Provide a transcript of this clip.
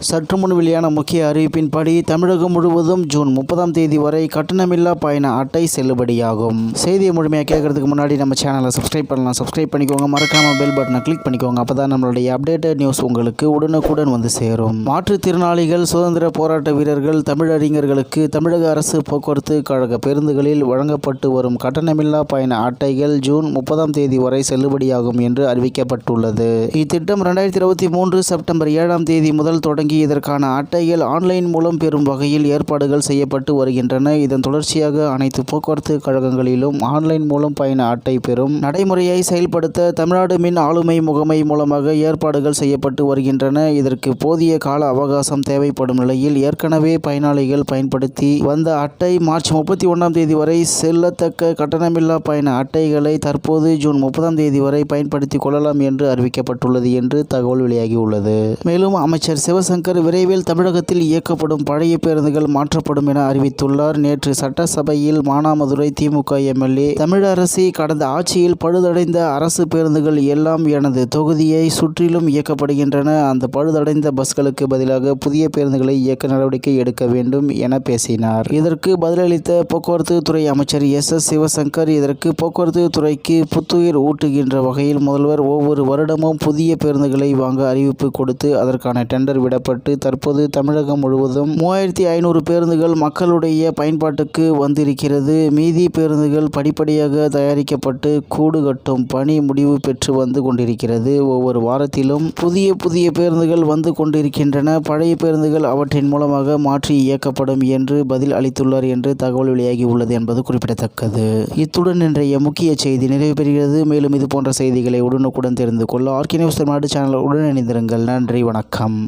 சற்று முன் வெளியான முக்கிய அறிவிப்பின்படி தமிழகம் முழுவதும் ஜூன் முப்பதாம் தேதி வரை கட்டணமில்லா பயண அட்டை செல்லுபடியாகும். செய்தியை முழுமையாக கேட்கறதுக்கு முன்னாடி நம்ம சேனலை சப்ஸ்கிரைப் பண்ணலாம். சப்ஸ்கிரைப் பண்ணிக்கோங்க. மறக்காம பெல் பட்டனை கிளிக் பண்ணிக்கோங்க. அப்பதான் நம்மளுடைய அப்டேட்டட் நியூஸ் உங்களுக்கு உடனுக்குடன் வந்து சேரும். மாற்றுத்திறனாளிகள் சுதந்திர போராட்ட வீரர்கள் தமிழறிஞர்களுக்கு தமிழக அரசு போக்குவரத்து கழக பேருந்துகளில் வழங்கப்பட்டு வரும் கட்டணமில்லா பயண அட்டைகள் ஜூன் முப்பதாம் தேதி வரை செல்லுபடியாகும் என்று அறிவிக்கப்பட்டுள்ளது. இத்திட்டம் இரண்டாயிரத்தி இருபத்தி மூன்று செப்டம்பர் ஏழாம் தேதி முதல் தொடங்கி இதற்கான அட்டைகள் ஆன்லைன் மூலம் பெறும் வகையில் ஏற்பாடுகள் செய்யப்பட்டு வருகின்றன. இதன் தொடர்ச்சியாக அனைத்து போக்குவரத்து கழகங்களிலும் ஆன்லைன் மூலம் பயண அட்டை பெறும் நடைமுறையை செயல்படுத்த தமிழ்நாடு மின் ஆளுமை முகமை மூலமாக ஏற்பாடுகள் செய்யப்பட்டு வருகின்றன. இதற்கு போதிய கால அவகாசம் தேவைப்படும் நிலையில் ஏற்கனவே பயனாளிகள் பயன்படுத்தி வந்த அட்டை மார்ச் முப்பத்தி ஒன்றாம் தேதி வரை செல்லத்தக்க கட்டணமில்லா பயண அட்டைகளை தற்போது ஜூன் முப்பதாம் தேதி வரை பயன்படுத்திக் கொள்ளலாம் என்று அறிவிக்கப்பட்டுள்ளது என்று தகவல் வெளியாகியுள்ளது. மேலும் அமைச்சர் சிவசங்கர் விரைவில் தமிழகத்தில் இயக்கப்படும் பழைய பேருந்துகள் மாற்றப்படும் என அறிவித்துள்ளார். நேற்று சட்டசபையில் மானாமதுரை திமுக எம்எல்ஏ தமிழரசி கடந்த ஆட்சியில் பழுதடைந்த அரசு பேருந்துகள் எல்லாம் எனது தொகுதியை சுற்றிலும் இயக்கப்படுகின்றன. அந்த பழுதடைந்த பஸ்களுக்கு பதிலாக புதிய பேருந்துகளை இயக்க நடவடிக்கை எடுக்க வேண்டும் என பேசினார். இதற்கு பதிலளித்த போக்குவரத்து துறை அமைச்சர் எஸ். எஸ். சிவசங்கர் இதற்கு போக்குவரத்து துறைக்கு புத்துயிர் ஊட்டுகின்ற வகையில் முதல்வர் ஒவ்வொரு வருடமும் புதிய பேருந்துகளை வாங்க அறிவிப்பு கொடுத்து அதற்கான டெண்டர் விட விடப்பட்டு தற்போது தமிழகம் முழுவதும் மூவாயிரத்தி ஐநூறு பேருந்துகள் மக்களுடைய பயன்பாட்டுக்கு வந்திருக்கிறது. மீதி பேருந்துகள் படிப்படியாக தயாரிக்கப்பட்டு கூடு கட்டும் பணி முடிவு பெற்று வந்து கொண்டிருக்கிறது. ஒவ்வொரு வாரத்திலும் புதிய புதிய பேருந்துகள் வந்து கொண்டிருக்கின்றன. பழைய பேருந்துகள் அவற்றின் மூலமாக மாற்றி இயக்கப்படும் என்று பதில் அளித்துள்ளார் என்று தகவல் வெளியாகி உள்ளது என்பது குறிப்பிடத்தக்கது. இத்துடன் இன்றைய முக்கிய செய்தி நிறைவு பெறுகிறது. மேலும் இது போன்ற செய்திகளை உடனுக்குடன் தெரிந்து கொள்ள ஆர்கே நியூஸ் தமிழ்நாடு சேனல் உடன் இணைந்திருங்கள். நன்றி வணக்கம்.